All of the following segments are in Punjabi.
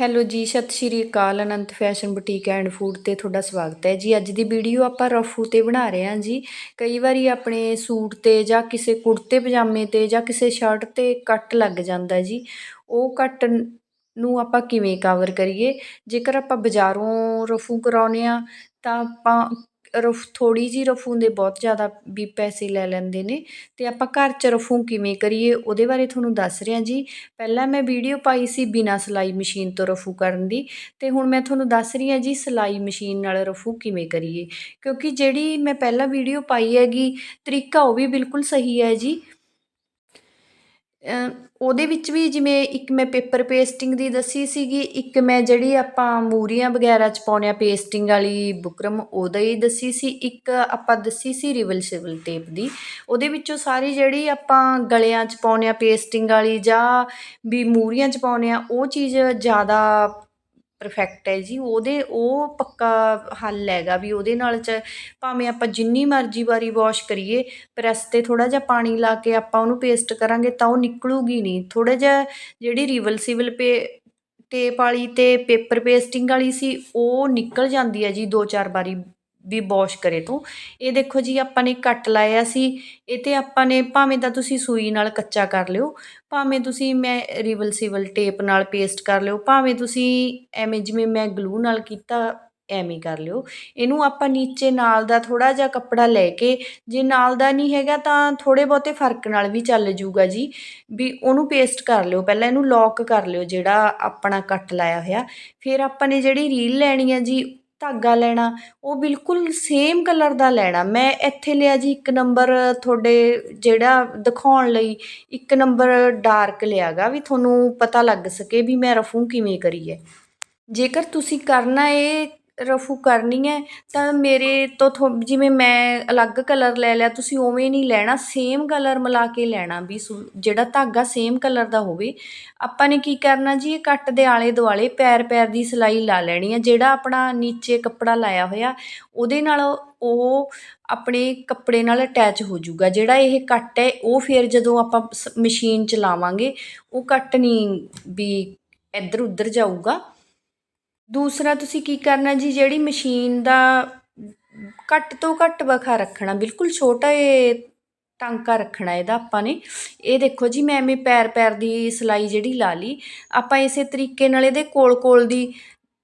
ਹੈਲੋ ਜੀ, ਸਤਿ ਸ਼੍ਰੀ ਅਕਾਲ, Anant fashion boutique and food ਤੇ ਤੁਹਾਡਾ ਸਵਾਗਤ ਹੈ ਜੀ। ਅੱਜ ਦੀ ਵੀਡੀਓ ਆਪਾਂ ਰਫੂ ਤੇ ਬਣਾ ਰਹੇ ਹਾਂ ਜੀ। ਕਈ ਵਾਰੀ ਆਪਣੇ ਸੂਟ ਤੇ ਜਾਂ ਕਿਸੇ ਕੁੜਤੇ ਪਜਾਮੇ ਤੇ ਜਾਂ ਕਿਸੇ ਸ਼ਰਟ ਤੇ ਕੱਟ ਲੱਗ ਜਾਂਦਾ ਜੀ। ਉਹ ਕੱਟ ਨੂੰ ਆਪਾਂ ਕਿਵੇਂ ਕਵਰ ਕਰੀਏ? ਜੇਕਰ ਆਪਾਂ ਬਾਜ਼ਾਰੋਂ ਰਫੂ ਕਰਾਉਨੇ ਆ ਤਾਂ ਆਪਾਂ ਰਫ ਥੋੜੀ ਜੀ ਰਫੂ ਦੇ ਬਹੁਤ ਜ਼ਿਆਦਾ ਵੀ ਪੈਸੇ ਲੈ ਲੈਂਦੇ ਨੇ। ਤੇ ਆਪਾਂ ਘਰ ਚ ਰਫੂ ਕਿਵੇਂ ਕਰੀਏ, ਉਹਦੇ ਬਾਰੇ ਤੁਹਾਨੂੰ ਦੱਸ ਰਿਹਾ ਜੀ। ਪਹਿਲਾਂ ਮੈਂ ਵੀਡੀਓ ਪਾਈ ਸੀ ਬਿਨਾ ਸਿਲਾਈ ਮਸ਼ੀਨ ਤੋਂ ਰਫੂ ਕਰਨ ਦੀ। ਤੇ ਹੁਣ ਮੈਂ ਤੁਹਾਨੂੰ ਦੱਸ ਰਹੀ ਹਾਂ ਜੀ ਸਿਲਾਈ ਮਸ਼ੀਨ ਨਾਲ ਰਫੂ ਕਿਵੇਂ ਕਰੀਏ। ਕਿਉਂਕਿ ਜਿਹੜੀ ਮੈਂ ਪਹਿਲਾਂ ਵੀਡੀਓ ਪਾਈ ਹੈਗੀ, ਤਰੀਕਾ ਉਹ ਵੀ ਬਿਲਕੁਲ ਸਹੀ ਹੈ ਜੀ। ਉਹਦੇ ਵਿੱਚ ਵੀ ਜਿਵੇਂ ਇੱਕ ਮੈਂ ਪੇਪਰ ਪੇਸਟਿੰਗ ਦੀ ਦੱਸੀ ਸੀਗੀ, ਇੱਕ ਮੈਂ ਜਿਹੜੀ ਆਪਾਂ ਮੂਰੀਆਂ ਵਗੈਰਾ ਚ ਪਾਉਂਦੇ ਹਾਂ, ਪੇਸਟਿੰਗ ਵਾਲੀ ਬੁਕਰਮ, ਉਹਦਾ ਹੀ ਦੱਸੀ ਸੀ। ਇੱਕ ਆਪਾਂ ਦੱਸੀ ਸੀ ਰਿਵਲ ਸ਼ਿਵਲ ਟੇਪ ਦੀ। ਉਹਦੇ ਵਿੱਚੋਂ ਸਾਰੀ ਜਿਹੜੀ ਆਪਾਂ ਗਲਿਆਂ ਚ ਪਾਉਂਦੇ ਹਾਂ, ਪੇਸਟਿੰਗ ਵਾਲੀ ਜਾਂ ਵੀ ਮੂਰੀਆਂ ਚ ਪਾਉਂਦੇ ਹਾਂ, ਉਹ ਚੀਜ਼ ਜ਼ਿਆਦਾ ਪਰਫੈਕਟ ਹੈ ਜੀ। ਉਹਦੇ, ਉਹ ਪੱਕਾ ਹੱਲ ਹੈਗਾ ਵੀ ਉਹਦੇ ਨਾਲ ਚ ਭਾਵੇਂ ਆਪਾਂ ਜਿੰਨੀ ਮਰਜ਼ੀ ਵਾਰੀ ਵਾਸ਼ ਕਰੀਏ ਪ੍ਰੈਸ ਤੇ ਥੋੜਾ ਜਿਹਾ ਪਾਣੀ ਲਾ ਕੇ ਆਪਾਂ ਉਹਨੂੰ ਪੇਸਟ ਕਰਾਂਗੇ ਤਾਂ ਉਹ ਨਿਕਲੂਗੀ ਨਹੀਂ। ਥੋੜਾ ਜਿਹਾ ਜਿਹੜੀ ਰਿਵਰਸਿਬਲ ਪੇ ਟੇਪ ਵਾਲੀ ਤੇ ਪੇਪਰ ਪੇਸਟਿੰਗ ਵਾਲੀ ਸੀ, ਉਹ ਨਿਕਲ ਜਾਂਦੀ ਹੈ ਜੀ ਦੋ ਚਾਰ ਵਾਰੀ। ਵੀ ਵਾਸ਼ ਕਰੇ ਤੋਂ। ਇਹ ਦੇਖੋ ਜੀ, ਆਪਾਂ ਨੇ ਕੱਟ ਲਾਇਆ ਸੀ। ਇਹ ਤੇ ਆਪਾਂ ਨੇ ਭਾਵੇਂ ਤਾਂ ਤੁਸੀਂ ਸੂਈ ਨਾਲ ਕੱਚਾ ਕਰ ਲਿਓ, ਭਾਵੇਂ ਤੁਸੀਂ ਮੈਂ ਰਿਵਰਸਿਬਲ ਟੇਪ ਨਾਲ ਪੇਸਟ ਕਰ ਲਿਓ, ਭਾਵੇਂ ਤੁਸੀਂ ਐਵੇਂ ਜਿਵੇਂ ਮੈਂ ਗਲੂ ਨਾਲ ਕੀਤਾ, ਐਵੇਂ ਕਰ ਲਿਓ। ਇਹਨੂੰ ਆਪਾਂ ਨੀਚੇ ਨਾਲ ਦਾ ਥੋੜਾ ਜਿਹਾ ਕੱਪੜਾ ਲੈ ਕੇ, ਜੇ ਨਾਲ ਦਾ ਨਹੀਂ ਹੈਗਾ ਤਾਂ ਥੋੜੇ ਬਹੁਤੇ ਫ਼ਰਕ ਨਾਲ ਵੀ ਚੱਲ ਜੂਗਾ ਜੀ। ਵੀ ਉਹਨੂੰ ਪੇਸਟ ਕਰ ਲਿਓ, ਪਹਿਲਾਂ ਇਹਨੂੰ ਲੌਕ ਕਰ ਲਿਓ ਜਿਹੜਾ ਆਪਣਾ ਕੱਟ ਲਾਇਆ ਹੋਇਆ। ਫਿਰ ਆਪਾਂ ਨੇ ਜਿਹੜੀ ਰੀਲ ਲੈਣੀ ਹੈ ਜੀ ਧਾਗਾ ਲੈਣਾ, ਉਹ ਬਿਲਕੁਲ ਸੇਮ ਕਲਰ ਦਾ ਲੈਣਾ। ਮੈਂ ਇੱਥੇ ਲਿਆ ਜੀ ਇੱਕ ਨੰਬਰ ਤੁਹਾਡੇ ਜਿਹੜਾ ਦਿਖਾਉਣ ਲਈ, ਇੱਕ ਨੰਬਰ ਡਾਰਕ ਲਿਆ ਗਾ ਵੀ ਤੁਹਾਨੂੰ ਪਤਾ ਲੱਗ ਸਕੇ ਵੀ ਮੈਂ ਰਫੂ ਕਿਵੇਂ ਕਰੀ ਹੈ। ਜੇਕਰ ਤੁਸੀਂ ਕਰਨਾ ਏ ਰਫੂ ਕਰਨੀ ਹੈ, ਤਾਂ ਮੇਰੇ ਤੋਂ ਥੋ, ਜਿਵੇਂ ਮੈਂ ਅਲੱਗ ਕਲਰ ਲੈ ਲਿਆ, ਤੁਸੀਂ ਉਵੇਂ ਨਹੀਂ ਲੈਣਾ ਸੇਮ ਕਲਰ ਮਿਲਾ ਕੇ ਲੈਣਾ ਵੀ ਸੂ, ਜਿਹੜਾ ਧਾਗਾ ਸੇਮ ਕਲਰ ਦਾ ਹੋਵੇ। ਆਪਾਂ ਨੇ ਕੀ ਕਰਨਾ ਜੀ, ਇਹ ਕੱਟ ਦੇ ਆਲੇ ਦੁਆਲੇ ਪੈਰ ਪੈਰ ਦੀ ਸਿਲਾਈ ਲਾ ਲੈਣੀ ਹੈ, ਜਿਹੜਾ ਆਪਣਾ ਨੀਚੇ ਕੱਪੜਾ ਲਾਇਆ ਹੋਇਆ, ਉਹਦੇ ਨਾਲ ਉਹ ਆਪਣੇ ਕੱਪੜੇ ਨਾਲ ਅਟੈਚ ਹੋ ਜਾਊਗਾ ਜਿਹੜਾ ਇਹ ਕੱਟ ਹੈ, ਉਹ ਫਿਰ ਜਦੋਂ ਆਪਾਂ ਮਸ਼ੀਨ ਚਲਾਵਾਂਗੇ, ਉਹ ਕੱਟ ਨਹੀਂ ਵੀ ਇੱਧਰ ਉੱਧਰ ਜਾਊਗਾ। ਦੂਸਰਾ ਤੁਸੀਂ ਕੀ ਕਰਨਾ ਜੀ, ਜਿਹੜੀ ਮਸ਼ੀਨ ਦਾ ਘੱਟ ਤੋਂ ਘੱਟ ਵਖਾ ਰੱਖਣਾ, ਬਿਲਕੁਲ ਛੋਟਾ ਇਹ ਟਾਂਕਾ ਰੱਖਣਾ ਇਹਦਾ ਆਪਾਂ ਨੇ। ਇਹ ਦੇਖੋ ਜੀ, ਮੈਂ ਐਵੇਂ ਪੈਰ ਪੈਰ ਦੀ ਸਿਲਾਈ ਜਿਹੜੀ ਲਾ ਲਈ। ਆਪਾਂ ਇਸੇ ਤਰੀਕੇ ਨਾਲ ਇਹਦੇ ਕੋਲ ਕੋਲ ਦੀ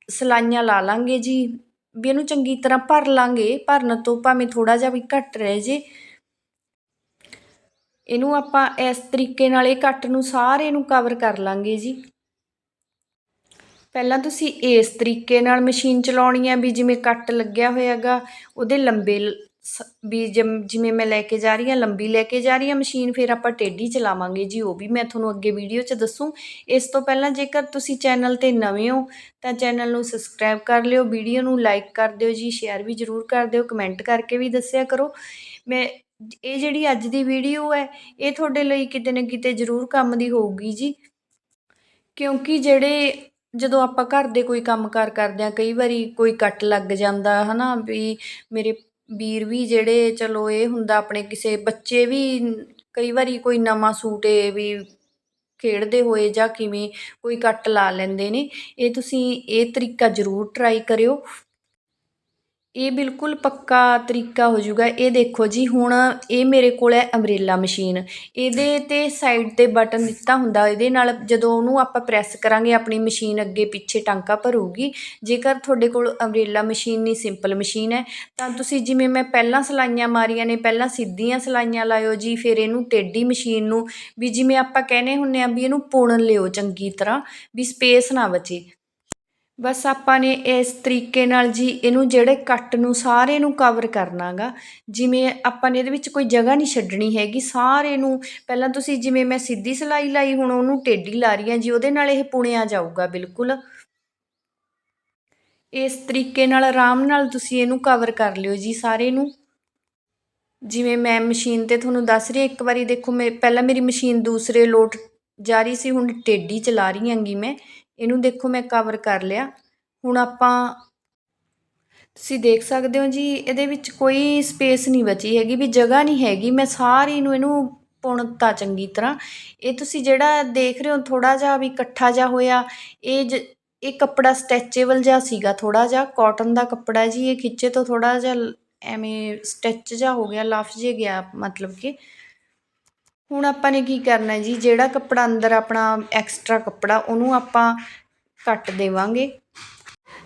ਸਲਾਈਆਂ ਲਾ ਲਾਂਗੇ ਜੀ। ਵੀ ਇਹਨੂੰ ਚੰਗੀ ਤਰ੍ਹਾਂ ਭਰ ਲਾਂਗੇ, ਭਰਨ ਤੋਂ ਭਾਵੇਂ ਥੋੜਾ ਜਿਹਾ ਵੀ ਘੱਟ ਰਹਿ ਜੇ। ਇਹਨੂੰ ਆਪਾਂ ਇਸ ਤਰੀਕੇ ਨਾਲ ਇਹ ਕੱਟ ਨੂੰ ਸਾਰੇ ਨੂੰ ਕਵਰ ਕਰ ਲਾਂਗੇ ਜੀ। ਪਹਿਲਾਂ ਤੁਸੀਂ ਇਸ ਤਰੀਕੇ ਨਾਲ ਮਸ਼ੀਨ ਚਲਾਉਣੀ ਹੈ ਵੀ ਜਿਵੇਂ ਕੱਟ ਲੱਗਿਆ ਹੋਇਆਗਾ, ਉਹਦੇ ਲੰਬੇ ਵੀ ਜਿਵੇਂ ਮੈਂ ਲੈ ਕੇ ਜਾ ਰਹੀ ਹਾਂ, ਲੰਬੀ ਲੈ ਕੇ ਜਾ ਰਹੀ ਹਾਂ ਮਸ਼ੀਨ, ਫਿਰ ਆਪਾਂ ਟੇਢੀ ਚਲਾਵਾਂਗੇ ਜੀ, ਉਹ ਵੀ ਮੈਂ ਤੁਹਾਨੂੰ ਅੱਗੇ ਵੀਡੀਓ 'ਚ ਦੱਸੂ। ਇਸ ਤੋਂ ਪਹਿਲਾਂ ਜੇਕਰ ਤੁਸੀਂ ਚੈਨਲ ਤੇ ਨਵੇਂ ਹੋ, ਤਾਂ ਚੈਨਲ ਨੂੰ ਸਬਸਕ੍ਰਾਈਬ ਕਰ ਲਿਓ, ਵੀਡੀਓ ਨੂੰ ਲਾਈਕ ਕਰ ਦਿਓ ਜੀ, ਸ਼ੇਅਰ ਵੀ ਜ਼ਰੂਰ ਕਰ ਦਿਓ, ਕਮੈਂਟ ਕਰਕੇ ਵੀ ਦੱਸਿਆ ਕਰੋ। ਮੈਂ, ਇਹ ਜਿਹੜੀ ਅੱਜ ਦੀ ਵੀਡੀਓ ਹੈ, ਇਹ ਤੁਹਾਡੇ ਲਈ ਕਿਤੇ ਨਾ ਕਿਤੇ ਜ਼ਰੂਰ ਕੰਮ ਦੀ ਹੋਊਗੀ ਜੀ। ਕਿਉਂਕਿ ਜਿਹੜੇ ਜਦੋਂ ਆਪਾਂ ਘਰ ਦੇ ਕੋਈ ਕੰਮ ਕਾਰ ਕਰਦੇ ਹਾਂ, ਕਈ ਵਾਰੀ ਕੋਈ ਕੱਟ ਲੱਗ ਜਾਂਦਾ ਹੈ ਨਾ ਵੀ ਮੇਰੇ ਵੀਰ ਵੀ ਜਿਹੜੇ, ਚਲੋ, ਇਹ ਹੁੰਦਾ ਆਪਣੇ ਕਿਸੇ ਬੱਚੇ ਵੀ, ਕਈ ਵਾਰੀ ਕੋਈ ਨਵਾਂ ਸੂਟ ਏ, ਵੀ ਖੇਡਦੇ ਹੋਏ ਜਾਂ ਕਿਵੇਂ ਕੋਈ ਕੱਟ ਲਾ ਲੈਂਦੇ ਨੇ, ਇਹ ਤੁਸੀਂ ਇਹ ਤਰੀਕਾ ਜ਼ਰੂਰ ਟਰਾਈ ਕਰਿਓ। ਇਹ ਬਿਲਕੁਲ ਪੱਕਾ ਤਰੀਕਾ ਹੋ ਜਾਊਗਾ। ਇਹ ਦੇਖੋ ਜੀ, ਹੁਣ ਇਹ ਮੇਰੇ ਕੋਲ ਹੈ ਅਮਰੇਲਾ ਮਸ਼ੀਨ ਇਹਦੇ ਤੇ ਸਾਈਡ ਤੇ ਬਟਨ ਦਿੱਤਾ ਹੁੰਦਾ, ਇਹਦੇ ਨਾਲ ਜਦੋਂ ਉਹਨੂੰ ਆਪਾਂ ਪ੍ਰੈਸ ਕਰਾਂਗੇ, ਆਪਣੀ ਮਸ਼ੀਨ ਅੱਗੇ ਪਿੱਛੇ ਟਾਂਕਾ ਭਰੂਗੀ। ਜੇਕਰ ਤੁਹਾਡੇ ਕੋਲ ਅਮਰੇਲਾ ਮਸ਼ੀਨ ਨਹੀਂ ਸਿੰਪਲ ਮਸ਼ੀਨ ਹੈ, ਤਾਂ ਤੁਸੀਂ ਜਿਵੇਂ ਮੈਂ ਪਹਿਲਾਂ ਸਲਾਈਆਂ ਮਾਰੀਆਂ ਨੇ, ਪਹਿਲਾਂ ਸਿੱਧੀਆਂ ਸਲਾਈਆਂ ਲਾਇਓ ਜੀ, ਫਿਰ ਇਹਨੂੰ ਟੇਢੀ ਮਸ਼ੀਨ ਨੂੰ, ਵੀ ਜਿਵੇਂ ਆਪਾਂ ਕਹਿੰਦੇ ਹੁੰਨੇ ਆ ਵੀ ਇਹਨੂੰ ਪੁਣ ਲਿਓ ਚੰਗੀ ਤਰ੍ਹਾਂ, ਵੀ ਸਪੇਸ ਨਾ ਬਚੇ। ਬਸ ਆਪਾਂ ਨੇ ਇਸ ਤਰੀਕੇ ਨਾਲ ਜੀ ਇਹਨੂੰ ਜਿਹੜੇ ਕੱਟ ਨੂੰ ਸਾਰੇ ਨੂੰ ਕਵਰ ਕਰਨਾਗਾ, ਜਿਵੇਂ ਆਪਾਂ ਨੇ ਇਹਦੇ ਵਿੱਚ ਕੋਈ ਜਗ੍ਹਾ ਨਹੀਂ ਛੱਡਣੀ ਹੈਗੀ ਸਾਰੇ ਨੂੰ ਪਹਿਲਾਂ ਤੁਸੀਂ ਜਿਵੇਂ ਮੈਂ ਸਿੱਧੀ ਸਿਲਾਈ ਲਾਈ, ਹੁਣ ਉਹਨੂੰ ਟੇਢੀ ਲਾ ਰਹੀ ਹਾਂ ਜੀ, ਉਹਦੇ ਨਾਲ ਇਹ ਪੁਣਿਆ ਜਾਊਗਾ ਬਿਲਕੁਲ। ਇਸ ਤਰੀਕੇ ਨਾਲ ਆਰਾਮ ਨਾਲ ਤੁਸੀਂ ਇਹਨੂੰ ਕਵਰ ਕਰ ਲਿਓ ਜੀ ਸਾਰੇ ਨੂੰ। ਜਿਵੇਂ ਮੈਂ ਮਸ਼ੀਨ ਤੇ ਤੁਹਾਨੂੰ ਦੱਸ ਰਹੀ ਇੱਕ ਵਾਰੀ ਦੇਖੋ ਮੈਂ, ਪਹਿਲਾਂ ਮੇਰੀ ਮਸ਼ੀਨ ਦੂਸਰੇ ਲੋਟ ਜਾ ਰਹੀ ਸੀ, ਹੁਣ ਟੇਢੀ ਚਲਾ ਰਹੀ ਹਾਂਗੀ ਮੈਂ। ਇਹਨੂੰ ਦੇਖੋ ਮੈਂ ਕਵਰ ਕਰ ਲਿਆ। ਹੁਣ ਆਪਾਂ, ਤੁਸੀਂ ਦੇਖ ਸਕਦੇ ਹੋ ਜੀ, ਇਹਦੇ ਵਿੱਚ ਕੋਈ ਸਪੇਸ ਨਹੀਂ ਬਚੀ ਹੈਗੀ, ਵੀ ਜਗ੍ਹਾ ਨਹੀਂ ਹੈਗੀ। ਮੈਂ ਸਾਰੀ ਨੂੰ ਇਹਨੂੰ ਪੁਣਤਾ ਚੰਗੀ ਤਰ੍ਹਾਂ। ਇਹ ਤੁਸੀਂ ਜਿਹੜਾ ਦੇਖ ਰਹੇ ਹੋ ਥੋੜਾ ਜਿਹਾ ਵੀ ਇਕੱਠਾ ਜਿਹਾ ਹੋਇਆ। ਇਹ ਇਹ ਕੱਪੜਾ ਸਟੈਚੇਬਲ ਜਿਹਾ ਸੀਗਾ ਥੋੜ੍ਹਾ ਜਿਹਾ। ਕਾਟਨ ਦਾ ਕੱਪੜਾ ਜੀ, ਇਹ ਖਿੱਚੇ ਤੋਂ ਥੋੜ੍ਹਾ ਜਿਹਾ ਐਵੇਂ ਸਟੈਚ ਜਿਹਾ ਹੋ ਗਿਆ ਲਫ ਜੇ ਗਿਆ, ਮਤਲਬ ਕਿ। ਹੁਣ ਆਪਾਂ ਨੇ ਕੀ ਕਰਨਾ ਜੀ? ਜਿਹੜਾ ਕੱਪੜਾ ਅੰਦਰ ਆਪਣਾ ਐਕਸਟਰਾ ਕੱਪੜਾ, ਉਹਨੂੰ ਆਪਾਂ ਕੱਟ ਦੇਵਾਂਗੇ।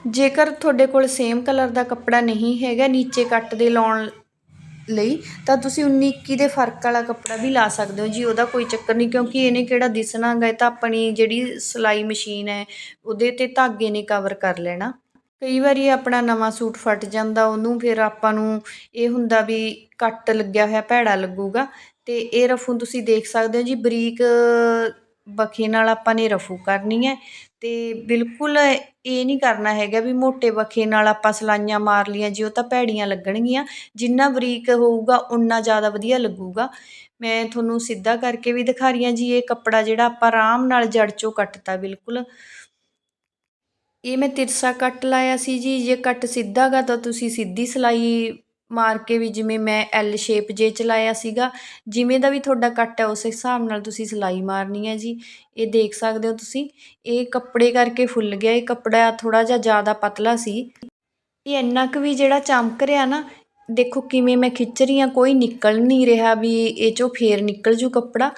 ਜੇਕਰ ਤੁਹਾਡੇ ਕੋਲ ਸੇਮ ਕਲਰ ਦਾ ਕੱਪੜਾ ਨਹੀਂ ਹੈਗਾ, ਨੀਚੇ ਕੱਟ ਦੇ ਲਾਉਣ ਲਈ, ਤਾਂ ਤੁਸੀਂ 19 21 ਦੇ ਫ਼ਰਕ ਵਾਲਾ ਕੱਪੜਾ ਵੀ ਲਾ ਸਕਦੇ ਹੋ ਜੀ। ਉਹਦਾ ਕੋਈ ਚੱਕਰ ਨਹੀਂ, ਕਿਉਂਕਿ ਇਹਨੇ ਕਿਹੜਾ ਦਿਸਣਾ ਗਾ ਇਹ ਤਾਂ ਆਪਣੀ ਜਿਹੜੀ ਸਿਲਾਈ ਮਸ਼ੀਨ ਹੈ, ਉਹਦੇ ਤੇ ਧਾਗੇ ਨੇ ਕਵਰ ਕਰ ਲੈਣਾ। ਕਈ ਵਾਰੀ ਆਪਣਾ ਨਵਾਂ ਸੂਟ ਫਟ ਜਾਂਦਾ, ਉਹਨੂੰ ਫਿਰ ਆਪਾਂ ਨੂੰ ਇਹ ਹੁੰਦਾ ਵੀ ਕੱਟ ਲੱਗਿਆ ਹੋਇਆ, ਭੈੜਾ ਲੱਗੂਗਾ। ਅਤੇ ਇਹ ਰਫੂ ਤੁਸੀਂ ਦੇਖ ਸਕਦੇ ਹੋ ਜੀ, ਬਰੀਕ, ਬਖੇ ਨਾਲ ਆਪਾਂ ਨੇ ਰਫੂ ਕਰਨੀ ਹੈ ਅਤੇ ਬਿਲਕੁਲ ਇਹ ਨਹੀਂ ਕਰਨਾ ਹੈਗਾ ਵੀ ਮੋਟੇ ਬਖੇ ਨਾਲ ਆਪਾਂ ਸਲਾਈਆਂ ਮਾਰ ਲਈਆਂ ਜੀ, ਉਹ ਤਾਂ ਭੈੜੀਆਂ ਲੱਗਣਗੀਆਂ, ਜਿੰਨਾ ਬਰੀਕ ਹੋਊਗਾ ਉਨਾ ਜ਼ਿਆਦਾ ਵਧੀਆ ਲੱਗੂਗਾ। ਮੈਂ ਤੁਹਾਨੂੰ ਸਿੱਧਾ ਕਰਕੇ ਵੀ ਦਿਖਾ ਰਹੀ ਹਾਂ ਜੀ, ਇਹ ਕੱਪੜਾ ਜਿਹੜਾ ਆਪਾਂ ਆਰਾਮ ਨਾਲ ਜੜ ਚੋਂ ਕੱਟਤਾ ਬਿਲਕੁਲ। ਇਹ ਮੈਂ ਤਿਰਸਾ ਕੱਟ ਲਾਇਆ ਸੀ ਜੀ, ਜੇ ਕੱਟ ਸਿੱਧਾ ਗਾ ਤਾਂ ਤੁਸੀਂ ਸਿੱਧੀ ਸਿਲਾਈ ਮਾਰ ਕੇ ਵੀ ਜਿਵੇਂ ਮੈਂ ਐੱਲ ਸ਼ੇਪ ਜੇ ਚਲਾਇਆ ਸੀਗਾ, ਜਿਵੇਂ ਦਾ ਵੀ ਤੁਹਾਡਾ ਕੱਟ ਹੈ ਉਸ ਹਿਸਾਬ ਨਾਲ ਤੁਸੀਂ ਸਿਲਾਈ ਮਾਰਨੀ ਹੈ ਜੀ। ਇਹ ਦੇਖ ਸਕਦੇ ਹੋ ਤੁਸੀਂ, ਇਹ ਕੱਪੜੇ ਕਰਕੇ ਫੁੱਲ ਗਿਆ, ਇਹ ਕੱਪੜਾ ਥੋੜਾ ਜਿਹਾ ਜ਼ਿਆਦਾ ਪਤਲਾ ਸੀ। ਇਹ ਇੰਨਾ ਕੁ ਵੀ ਜਿਹੜਾ ਚਮਕ ਰਿਹਾ ਨਾ, ਦੇਖੋ ਕਿਵੇਂ ਮੈਂ ਖਿੱਚ ਰਹੀ ਹਾਂ, ਕੋਈ ਨਿਕਲ ਨਹੀਂ ਰਿਹਾ ਵੀ ਇਹ ਚੋਂ ਫੇਰ ਨਿਕਲ ਜੂ ਕੱਪੜਾ।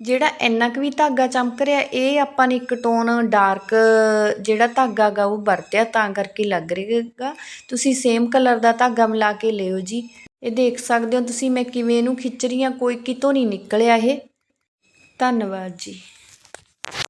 ਜਿਹੜਾ ਇੰਨਾ ਕੁ ਵੀ ਧਾਗਾ ਚਮਕ ਰਿਹਾ, ਇਹ ਆਪਾਂ ਨੇ ਇੱਕ ਟੋਨ ਡਾਰਕ ਜਿਹੜਾ ਧਾਗਾ ਗਾ ਉਹ ਵਰਤਿਆ, ਤਾਂ ਕਰਕੇ ਲੱਗ ਰਿਹਾਗਾ ਤੁਸੀਂ ਸੇਮ ਕਲਰ ਦਾ ਧਾਗਾ ਮਿਲਾ ਕੇ ਲਿਓ ਜੀ। ਇਹ ਦੇਖ ਸਕਦੇ ਹੋ ਤੁਸੀਂ ਮੈਂ ਕਿਵੇਂ ਇਹਨੂੰ ਖਿੱਚ ਰਹੀ ਹਾਂ, ਕੋਈ ਕਿਤੋਂ ਨਹੀਂ ਨਿਕਲਿਆ ਇਹ। ਧੰਨਵਾਦ ਜੀ।